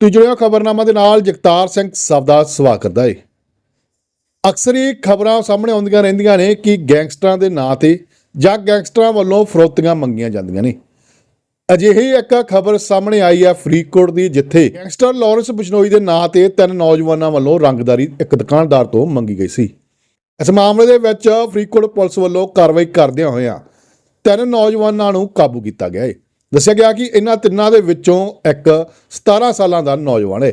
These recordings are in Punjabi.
ਤੁਸੀਂ ਜੁੜਿਓ ਖਬਰਨਾਮਾ ਦੇ ਨਾਲ ਜਗਤਾਰ ਸਿੰਘ ਸਭ ਦਾ ਸਵਾਗਤ ਕਰਦਾ ਹੈ। ਅਕਸਰ ਇਹ ਖਬਰਾਂ ਸਾਹਮਣੇ ਆਉਂਦੀਆਂ ਰਹਿੰਦੀਆਂ ਨੇ ਕਿ ਗੈਂਗਸਟਰਾਂ ਦੇ ਨਾਂ ਤੇ ਜਾਂ ਗੈਂਗਸਟਰਾਂ ਵੱਲੋਂ ਫਰੋਤੀਆਂ ਮੰਗੀਆਂ ਜਾਂਦੀਆਂ ਨੇ। ਅਜਿਹੀ ਇੱਕ ਖਬਰ ਸਾਹਮਣੇ ਆਈ ਹੈ ਫਰੀਦਕੋਟ ਦੀ, ਜਿੱਥੇ ਗੈਂਗਸਟਰ ਲਾਰੈਂਸ ਬਿਸ਼ਨੋਈ ਦੇ ਨਾਂ ਤੇ ਤਿੰਨ ਨੌਜਵਾਨਾਂ ਵੱਲੋਂ ਰੰਗਦਾਰੀ ਇੱਕ ਦੁਕਾਨਦਾਰ ਤੋਂ ਮੰਗੀ ਗਈ ਸੀ। ਇਸ ਮਾਮਲੇ ਦੇ ਵਿੱਚ ਫਰੀਦਕੋਟ ਪੁਲਿਸ ਵੱਲੋਂ ਕਾਰਵਾਈ ਕਰਦਿਆਂ ਹੋਇਆਂ ਤਿੰਨ ਨੌਜਵਾਨਾਂ ਨੂੰ ਕਾਬੂ ਕੀਤਾ ਗਿਆ ਹੈ ਦੱਸਿਆ ਗਿਆ ਕਿ ਇਹਨਾਂ ਤਿੰਨਾਂ ਦੇ ਵਿੱਚੋਂ ਇੱਕ 17 ਸਾਲਾਂ ਦਾ ਨੌਜਵਾਨ ਹੈ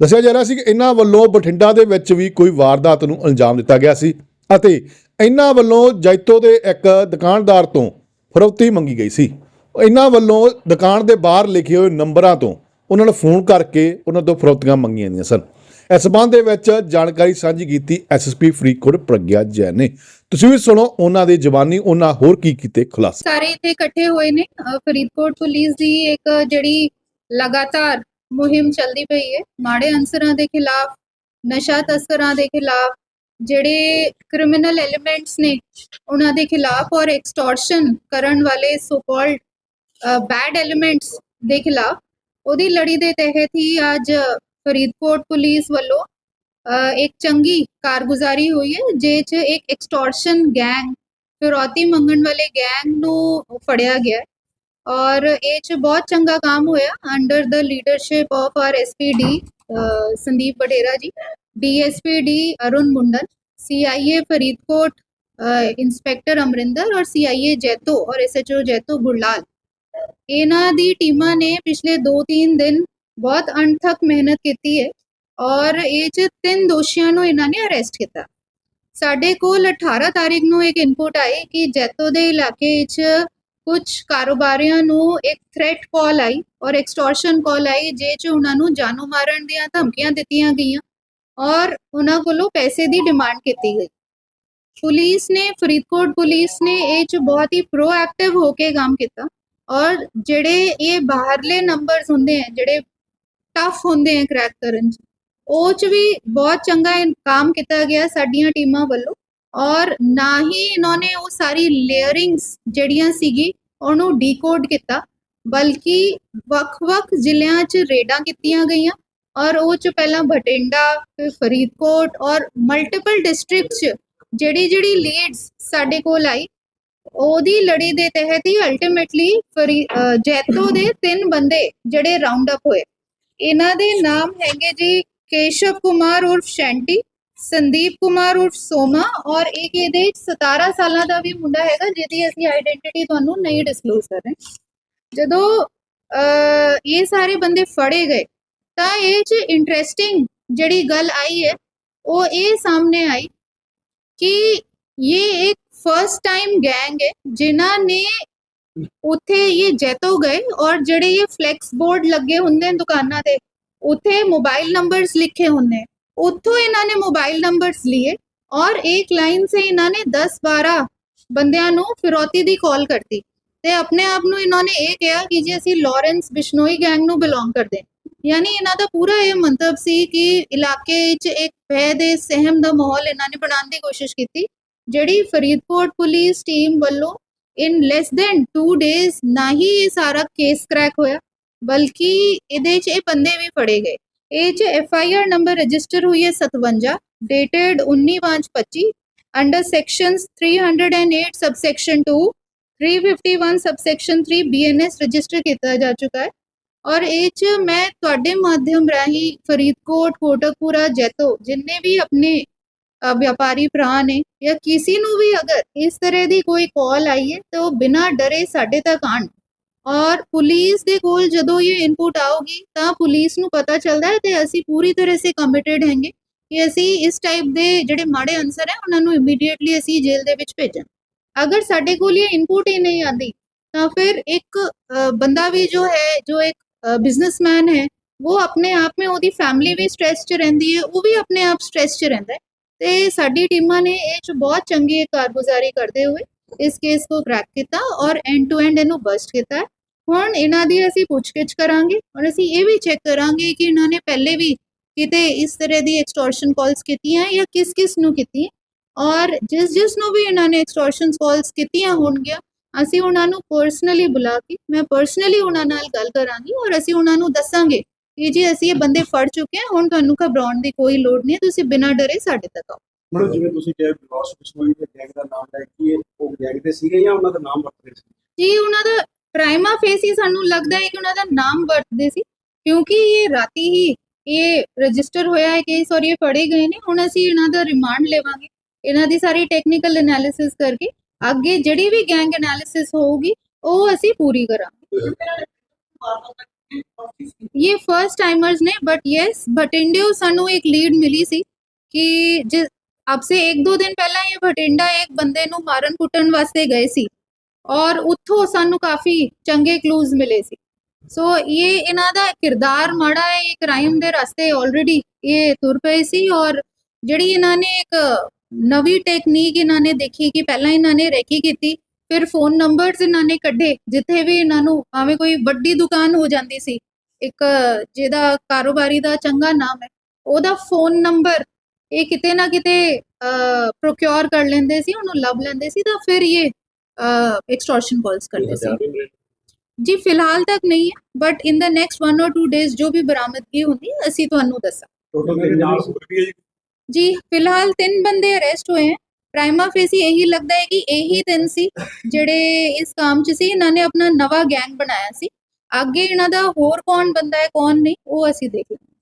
ਦੱਸਿਆ ਜਾ ਰਿਹਾ ਸੀ ਕਿ ਇਹਨਾਂ ਵੱਲੋਂ ਬਠਿੰਡਾ ਦੇ ਵਿੱਚ ਵੀ ਕੋਈ ਵਾਰਦਾਤ ਨੂੰ ਅੰਜਾਮ ਦਿੱਤਾ ਗਿਆ ਸੀ ਅਤੇ ਇਹਨਾਂ ਵੱਲੋਂ ਜੈਤੋ ਦੇ ਇੱਕ ਦੁਕਾਨਦਾਰ ਤੋਂ ਫਰੌਤੀ ਮੰਗੀ ਗਈ ਸੀ। ਇਹਨਾਂ ਵੱਲੋਂ ਦੁਕਾਨ ਦੇ ਬਾਹਰ ਲਿਖੇ ਹੋਏ ਨੰਬਰਾਂ ਤੋਂ ਉਹਨਾਂ ਨੂੰ ਫੋਨ ਕਰਕੇ ਉਹਨਾਂ ਤੋਂ ਫਰੌਤੀਆਂ ਮੰਗੀਆਂ ਜਾਂਦੀਆਂ ਸਨ। ਇਸ ਸਬੰਧ ਦੇ ਵਿੱਚ ਜਾਣਕਾਰੀ ਸਾਂਝੀ ਕੀਤੀ ਐਸਐਸਪੀ ਫਰੀਦਕੋਟ ਪ੍ਰਗਿਆ ਜੈਨ ਨੇ। ਤੁਸੀਂ ਵੀ ਸੁਣੋ ਉਹਨਾਂ ਦੀ ਜ਼ਬਾਨੀ ਉਹਨਾਂ ਹੋਰ ਕੀ ਕੀਤੇ ਖੁਲਾਸੇ। ਸਾਰੇ ਇੱਥੇ ਇਕੱਠੇ ਹੋਏ ਨੇ। ਅ, ਫਰੀਦਕੋਟ ਪੁਲਿਸ ਦੀ ਇੱਕ ਜਿਹੜੀ ਲਗਾਤਾਰ ਮੁਹਿੰਮ ਚੱਲਦੀ ਪਈ ਹੈ। ਮਾੜੇ ਅਨਸਰਾਂ ਦੇ ਖਿਲਾਫ ਨਸ਼ਾ ਤਸਕਰਾਂ ਦੇ ਖਿਲਾਫ ਜਿਹੜੇ ਕ੍ਰਿਮੀਨਲ ਐਲੀਮੈਂਟਸ ਨੇ ਉਹਨਾਂ ਦੇ ਖਿਲਾਫ ਔਰ ਐਕਸਟੋਰਸ਼ਨ ਕਰਨ ਵਾਲੇ ਸੋ ਕਾਲਡ ਬੈਡ ਐਲੀਮੈਂਟਸ ਦੇ ਖਿਲਾਫ ਉਹਦੀ ਲੜੀ ਦੇ ਤਹਿਤ ਹੀ ਅੱਜ ਫਰੀਦਕੋਟ ਪੁਲਿਸ ਵੱਲੋਂ ਇੱਕ ਚੰਗੀ ਕਾਰਗੁਜ਼ਾਰੀ ਹੋਈ ਹੈ ਜੇ ਚ ਇੱਕ ਐਕਸਟੋਰਸ਼ਨ ਗੈਂਗ ਫਿਰੌਤੀ ਮੰਗਣ ਵਾਲੇ ਗੈਂਗ ਨੂੰ ਫੜਿਆ ਗਿਆ ਔਰ ਇਹ ਚ ਬਹੁਤ ਚੰਗਾ ਕੰਮ ਹੋਇਆ under the leadership of R SPD Sandeep Badera ji DSPD Arun Mundan CIA Faridkot inspector Amarinder ਔਰ ਸੀਆਈਏ ਜੈਤੋ ਔਰ ਐਸਐਚਓ ਜੈਤੋ ਗੁਰਲਾਲ। ਇਹਨਾਂ ਦੀ ਟੀਮਾਂ ਨੇ ਪਿਛਲੇ 2-3 ਦਿਨ ਬਹੁਤ ਅਣਥੱਕ ਮਿਹਨਤ ਕੀਤੀ ਹੈ ਔਰ ਇਹ ਚ ਤਿੰਨ ਦੋਸ਼ੀਆਂ ਨੂੰ ਇਹਨਾਂ ਨੇ ਅਰੈਸਟ ਕੀਤਾ। ਸਾਡੇ ਕੋਲ 18 ਤਾਰੀਖ ਨੂੰ ਇੱਕ ਇਨਪੁਟ ਆਈ ਕਿ ਜੈਤੋ ਦੇ ਇਲਾਕੇ ਵਿੱਚ ਕੁਝ ਕਾਰੋਬਾਰੀਆਂ ਨੂੰ ਇੱਕ ਥ੍ਰੈਟ ਕਾਲ ਆਈ ਔਰ ਐਕਸਟੋਰਸ਼ਨ ਕਾਲ ਆਈ, ਜੇ ਚ ਉਹਨਾਂ ਨੂੰ ਜਾਨੋਂ ਮਾਰਨ ਦੀਆਂ ਧਮਕੀਆਂ ਦਿੱਤੀਆਂ ਗਈਆਂ ਔਰ ਉਹਨਾਂ ਕੋਲੋਂ ਪੈਸੇ ਦੀ ਡਿਮਾਂਡ ਕੀਤੀ ਗਈ। ਪੁਲਿਸ ਨੇ, ਫਰੀਦਕੋਟ ਪੁਲਿਸ ਨੇ ਇਹ ਚ ਬਹੁਤ ਹੀ ਪ੍ਰੋਐਕਟਿਵ ਹੋ ਕੇ ਕੰਮ ਕੀਤਾ ਔਰ ਜਿਹੜੇ ਇਹ ਬਾਹਰਲੇ ਨੰਬਰਸ ਹੁੰਦੇ ਆ, ਜਿਹੜੇ ਟਫ ਹੁੰਦੇ ਆ ਕ੍ਰੈਕ ਕਰਨ ਚ। ਉਹ ਚ ਵੀ ਬਹੁਤ ਚੰਗਾ ਇਨ- ਕੰਮ ਕੀਤਾ ਗਿਆ ਸਾਡੀਆਂ ਟੀਮਾਂ ਵੱਲੋਂ ਔਰ ਨਾ ਹੀ ਇਹਨਾਂ ਨੇ ਉਹ ਸਾਰੀ ਲੇਅਰਿੰਗਸ ਜਿਹੜੀਆਂ ਸੀਗੀ ਉਹਨੂੰ ਡੀਕੋਡ ਕੀਤਾ, ਬਲਕਿ ਵੱਖ-ਵੱਖ ਜ਼ਿਲ੍ਹਿਆਂ 'ਚ ਰੇਡਾਂ ਕੀਤੀਆਂ ਗਈਆਂ ਔਰ ਉਹ 'ਚ ਪਹਿਲਾਂ ਬਠਿੰਡਾ, ਫਿਰ ਫਰੀਦਕੋਟ ਔਰ ਮਲਟੀਪਲ ਡਿਸਟ੍ਰਿਕਟਸ 'ਚ ਜਿਹੜੀ ਜਿਹੜੀ ਲੀਡਸ ਸਾਡੇ ਕੋਲ ਆਈ, ਉਹਦੀ ਲੜੀ ਦੇ ਤਹਿਤ ਹੀ ਅਲਟੀਮੇਟਲੀ ਜੈਤੋ ਦੇ ਤਿੰਨ ਬੰਦੇ ਜਿਹੜੇ ਰਾਉਂਡ ਅਪ ਹੋਏ। ਇਹਨਾਂ ਦੇ ਨਾਮ ਹੈਗੇ ਜੀ ਕੇਸ਼ਵ ਕੁਮਾਰ ਉਰਫ ਸ਼ੈਂਟੀ ਸੰਦੀਪ ਕੁਮਾਰ ਉਰਫ ਸੋਮਾ ਔਰ ਇੱਕ ਇਹਦੇ 'ਚ 17 ਸਾਲਾਂ ਦਾ ਵੀ ਮੁੰਡਾ ਹੈਗਾ ਜਿਹਦੀ ਅਸੀਂ ਆਇਡੈਂਟੀਟੀ ਤੁਹਾਨੂੰ ਨਹੀਂ ਡਿਸਕਲੋਜ਼ ਕਰ ਰਹੇ। ਜਦੋਂ ਅਹ, ਇਹ ਸਾਰੇ ਬੰਦੇ ਫੜੇ ਗਏ ਤਾਂ ਇਹ 'ਚ ਇੰਟਰਸਟਿੰਗ ਜਿਹੜੀ ਗੱਲ ਆਈ ਹੈ ਉਹ ਇਹ ਸਾਹਮਣੇ ਆਈ ਕਿ ਇਹ ਇੱਕ ਫਰਸਟ ਟਾਈਮ ਗੈਂਗ ਹੈ ਜਿਨ੍ਹਾਂ ਨੇ ਉੱਥੇ ਇਹ ਜੈਤੋ ਗਏ ਔਰ ਜਿਹੜੇ ਇਹ ਫਲੈਕਸ ਬੋਰਡ ਲੱਗੇ ਹੁੰਦੇ ਨੇ ਦੁਕਾਨਾਂ ਤੇ ਉੱਥੇ ਮੋਬਾਈਲ ਨੰਬਰਸ ਲਿਖੇ ਹੁੰਦੇ ਉੱਥੋਂ ਇਹਨਾਂ ਨੇ ਮੋਬਾਈਲ ਨੰਬਰਸ ਲਏ ਔਰ ਇੱਕ ਲਾਈਨ ਸੇ ਇਹਨਾਂ ਨੇ 10 12 ਬੰਦਿਆਂ ਨੂੰ ਫਿਰੌਤੀ ਦੀ ਕਾਲ ਕਰਤੀ। ਤੇ ਆਪਣੇ ਆਪ ਨੂੰ ਇਹਨਾਂ ਨੇ ਇਹ ਕਿਹਾ ਕਿ ਜੀ ਅਸੀਂ ਲਾਰੈਂਸ ਬਿਸ਼ਨੋਈ ਗੈਂਗ ਨੂੰ ਬਿਲੋਂਗ ਕਰਦੇ ਯਾਨੀ ਇਹਨਾਂ ਦਾ ਪੂਰਾ ਇਹ ਮੰਤਵ ਸੀ ਕਿ ਇਲਾਕੇ ਵਿੱਚ ਇੱਕ ਭੈ ਦੇ ਸਹਿਮ ਦਾ ਮਾਹੌਲ ਇਹਨਾਂ ਨੇ ਬਣਾਉਣ ਦੀ ਕੋਸ਼ਿਸ਼ ਕੀਤੀ, ਜਿਹੜੀ ਫਰੀਦਕੋਟ ਪੁਲਿਸ ਟੀਮ ਵੱਲੋਂ ਇਨ ਲੈਸ ਦੈਨ 2 ਡੇਜ਼ ਨਾ ਹੀ ਇਹ ਸਾਰਾ ਕੇਸ ਕ੍ਰੈਕ ਹੋਇਆ ਬਲਕਿ ਇਹਦੇ 'ਚ ਇਹ ਬੰਦੇ ਵੀ ਫੜੇ ਗਏ ਇਹ 'ਚ F I R number register ਹੋਈ ਹੈ 57 dated 19/5/25 under sections 308 subsection 2 351 subsection 3 BNS register ਕੀਤਾ ਜਾ ਚੁੱਕਾ ਹੈ। ਔਰ ਇਹ 'ਚ ਮੈਂ ਤੁਹਾਡੇ ਮਾਧਿਅਮ ਰਾਹੀਂ ਫਰੀਦਕੋਟ ਕੋਟਕਪੂਰਾ ਜੈਤੋ ਜਿੰਨੇ ਵੀ ਆਪਣੇ ਅ, ਵਪਾਰੀ ਭਰਾ ਨੇ ਜਾਂ ਕਿਸੇ ਨੂੰ ਵੀ ਅਗਰ ਇਸ ਤਰ੍ਹਾਂ ਦੀ ਕੋਈ ਕਾਲ ਆਈ ਹੈ, ਤਾਂ ਉਹ ਬਿਨਾਂ ਡਰੇ ਸਾਡੇ ਤੱਕ ਆਣ ਔਰ ਪੁਲਿਸ ਦੇ ਕੋਲ ਜਦੋਂ ਇਹ ਇਨਪੁਟ ਆਉਗੀ ਤਾਂ ਪੁਲਿਸ ਨੂੰ ਪਤਾ ਚੱਲਦਾ ਹੈ ਤੇ ਅਸੀਂ ਪੂਰੀ ਤਰ੍ਹਾਂ ਸੇ ਕਮਿਟਿਡ ਹੈਗੇ ਕਿ ਅਸੀਂ ਇਸ ਟਾਈਪ ਦੇ ਜਿਹੜੇ ਮਾੜੇ ਅਨਸਰ ਹੈ, ਉਹਨਾਂ ਨੂੰ ਇਮੀਡੀਏਟਲੀ ਅਸੀਂ ਜੇਲ੍ਹ ਦੇ ਵਿੱਚ ਭੇਜਾਂ ਅਗਰ ਸਾਡੇ ਕੋਲ ਇਹ ਇਨਪੁਟ ਹੀ ਨਹੀਂ ਆਂਦੀ ਤਾਂ ਫਿਰ ਇੱਕ ਬੰਦਾ ਵੀ ਜੋ ਹੈ, ਜੋ ਇੱਕ ਬਿਜ਼ਨਸਮੈਨ ਹੈ, ਉਹ ਆਪਣੇ ਆਪ में ਉਹਦੀ ਫੈਮਿਲੀ ਵੀ ਸਟ੍ਰੈਸ 'ਚ ਰਹਿੰਦੀ ਹੈ, ਉਹ ਵੀ ਆਪਣੇ ਆਪ ਸਟ੍ਰੈਸ 'ਚ ਰਹਿੰਦਾ ਹੈ। ਤੇ ਸਾਡੀ ਟੀਮਾਂ ਨੇ ਇਹ 'ਚ ਬਹੁਤ ਚੰਗੀ ਕਾਰਗੁਜ਼ਾਰੀ ਕਰਦੇ ਹੋਏ ਇਸ ਕੇਸ ਨੂੰ ਕ੍ਰੈਕ ਕੀਤਾ ਔਰ ਐਂਡ ਟੂ ਐਂਡ ਇਹਨੂੰ ਬਸਟ ਕੀਤਾ। ਹੈ ਹੁਣ ਇਹਨਾਂ ਦੀ ਅਸੀਂ ਪੁੱਛਗਿੱਛ ਕਰਾਂਗੇ ਔਰ ਅਸੀਂ ਇਹ ਵੀ ਚੈੱਕ ਕਰਾਂਗੇ ਕਿ ਇਹਨਾਂ ਨੇ ਪਹਿਲੇ ਵੀ ਕਿਤੇ ਇਸ ਤਰ੍ਹਾਂ ਦੀ ਐਕਸਟੋਰਸ਼ਨ ਕਾਲਸ ਕੀਤੀਆਂ ਜਾਂ ਕਿਸ ਕਿਸ ਨੂੰ ਕੀਤੀਆਂ। ਔਰ ਜਿਸ ਜਿਸ ਨੂੰ ਵੀ ਇਹਨਾਂ ਨੇ ਐਕਸਟੋਰਸ਼ਨ ਕਾਲਸ ਕੀਤੀਆਂ ਹੋਣਗੀਆਂ, ਅਸੀਂ ਉਹਨਾਂ ਨੂੰ ਪਰਸਨਲੀ ਬੁਲਾ ਕੇ, ਮੈਂ ਪਰਸਨਲੀ ਉਹਨਾਂ ਨਾਲ ਗੱਲ ਕਰਾਂਗੀ ਔਰ ਅਸੀਂ ਉਹਨਾਂ ਨੂੰ ਦੱਸਾਂਗੇ ਕਿ ਜੀ ਅਸੀਂ ਇਹ ਬੰਦੇ ਫੜ ਚੁੱਕੇ ਹਾਂ ਹੁਣ ਤੁਹਾਨੂੰ ਘਬਰਾਉਣ ਦੀ ਕੋਈ ਲੋੜ ਨਹੀਂ ਹੈ ਤੁਸੀਂ ਬਿਨਾਂ ਡਰੇ ਸਾਡੇ ਤੱਕ ਆਓ। ਮਤਲਬ ਜਿਵੇਂ ਤੁਸੀਂ ਕਿਹਾ ਵਿਕਾਸ ਬਿਸ਼ਨੋਈ ਦੇ ਗੈਂਗ ਦਾ ਨਾਮ ਲੈ ਕੇ ਉਹ ਗੈਂਗ ਦੇ ਸੀਗੇ ਜਾਂ ਉਹਨਾਂ ਦਾ ਨਾਮ ਵਰਤਦੇ ਸੀ? ਜੀ ਉਹਨਾਂ ਦਾ ਪ੍ਰਾਈਮਾ ਫੇਸ ਹੀ ਸਾਨੂੰ ਲੱਗਦਾ ਹੈ ਕਿ ਉਹਨਾਂ ਦਾ ਨਾਮ ਵਰਤਦੇ ਸੀ ਕਿਉਂਕਿ ਇਹ ਰਾਤੀ ਹੀ ਇਹ ਰਜਿਸਟਰ ਹੋਇਆ ਹੈ ਕੇਸ ਔਰ ਇਹ ਫੜੇ ਗਏ ਨੇ। ਹੁਣ ਅਸੀਂ ਇਹਨਾਂ ਦਾ ਰਿਮਾਂਡ ਲਵਾਂਗੇ। ਇਹਨਾਂ ਦੀ ਸਾਰੀ ਟੈਕਨੀਕਲ ਐਨਾਲਿਸਿਸ ਕਰਕੇ ਅੱਗੇ ਜਿਹੜੀ ਵੀ ਗੈਂਗ ਐਨਾਲਿਸਿਸ ਹੋਊਗੀ ਉਹ ਅਸੀਂ ਪੂਰੀ ਕਰਾਂਗੇ। ये फर्स्ट टाइमर्स ने बट यस भटिंडे ਸਾਨੂੰ ਇੱਕ ਲੀਡ ਮਿਲੀ ਸੀ ਕਿ ਜਿਸ अब से एक दो दिन ਪਹਿਲਾਂ ਇਹ ਭਟਿੰਡਾ ਇੱਕ ਬੰਦੇ ਨੂੰ ਮਾਰਨ ਕੁੱਟਣ ਵਾਸਤੇ ਗਏ ਸੀ ਔਰ ਉੱਥੋਂ ਸਾਨੂੰ ਕਾਫੀ ਚੰਗੇ ਕਲੂਜ਼ ਮਿਲੇ ਸੀ ਸੋ ਇਹ ਇਹਨਾਂ ਦਾ ਕਿਰਦਾਰ ਮਾੜਾ ਹੈ ਇਹ ਕ੍ਰਾਈਮ ਦੇ ਰਸਤੇ ਆਲਰੇਡੀ ਇਹ ਤੁਰ ਪਏ ਸੀ ਔਰ ਜਿਹੜੀ ਇਹਨਾਂ ਨੇ ਇੱਕ ਨਵੀਂ ਟੈਕਨੀਕ ਇਹਨਾਂ ਨੇ ਦੇਖੀ ਕਿ ਪਹਿਲਾਂ ਇਹਨਾਂ ਨੇ ਰੈਕੀ ਕੀਤੀ ਫਿਰ ਫੋਨ ਨੰਬਰਸ ਇਹਨਾਂ ਨੇ ਕੱਢੇ ਜਿੱਥੇ ਵੀ ਇਹਨਾਂ ਨੂੰ ਭਾਵੇਂ ਕੋਈ ਵੱਡੀ ਦੁਕਾਨ ਹੋ ਜਾਂਦੀ ਸੀ ਇੱਕ ਜਿਹਦਾ ਕਾਰੋਬਾਰੀ ਦਾ ਚੰਗਾ ਨਾਮ ਹੈ ਉਹਦਾ ਫੋਨ ਨੰਬਰ ਇਹ ਕਿਤੇ ਨਾ ਕਿਤੇ ਪ੍ਰੋਕਿਉਰ ਕਰ ਲੈਂਦੇ ਸੀ ਉਹਨੂੰ ਲੱਭ ਲੈਂਦੇ ਸੀ ਤਾਂ ਫਿਰ ਇਹ ਐਕਸਟੋਰਸ਼ਨ ਕਾਲਸ ਕਰਦੇ ਸੀ। ਜੀ ਫਿਲਹਾਲ ਤੱਕ ਨਹੀਂ ਹੈ but in the next 1 or 2 days ਜੋ ਵੀ ਬਰਾਮਦਗੀ ਹੁੰਦੀ ਅਸੀਂ ਤੁਹਾਨੂੰ ਦੱਸਾਂ ਜੀ ਫਿਲਹਾਲ ਤਿੰਨ ਬੰਦੇ ਅਰੈਸਟ ਹੋਏ ਹਨ ਪ੍ਰਾਈਮਾ ਫੇਸੀ ਇਹੀ ਲੱਗਦਾ ਹੈ ਕਿ ਇਹੀ ਦਿਨ ਸੀ ਜਿਹੜੇ ਇਸ ਕੰਮ 'ਚ ਸੀ, ਇਹਨਾਂ ਨੇ ਆਪਣਾ ਨਵਾਂ ਗੈਂਗ ਬਣਾਇਆ ਸੀ। ਅੱਗੇ ਇਹਨਾਂ ਦਾ ਹੋਰ ਕੌਣ ਬੰਦਾ ਹੈ, ਕੌਣ ਨਹੀਂ, ਉਹ ਅਸੀਂ ਦੇਖ ਲਾਂਗੇ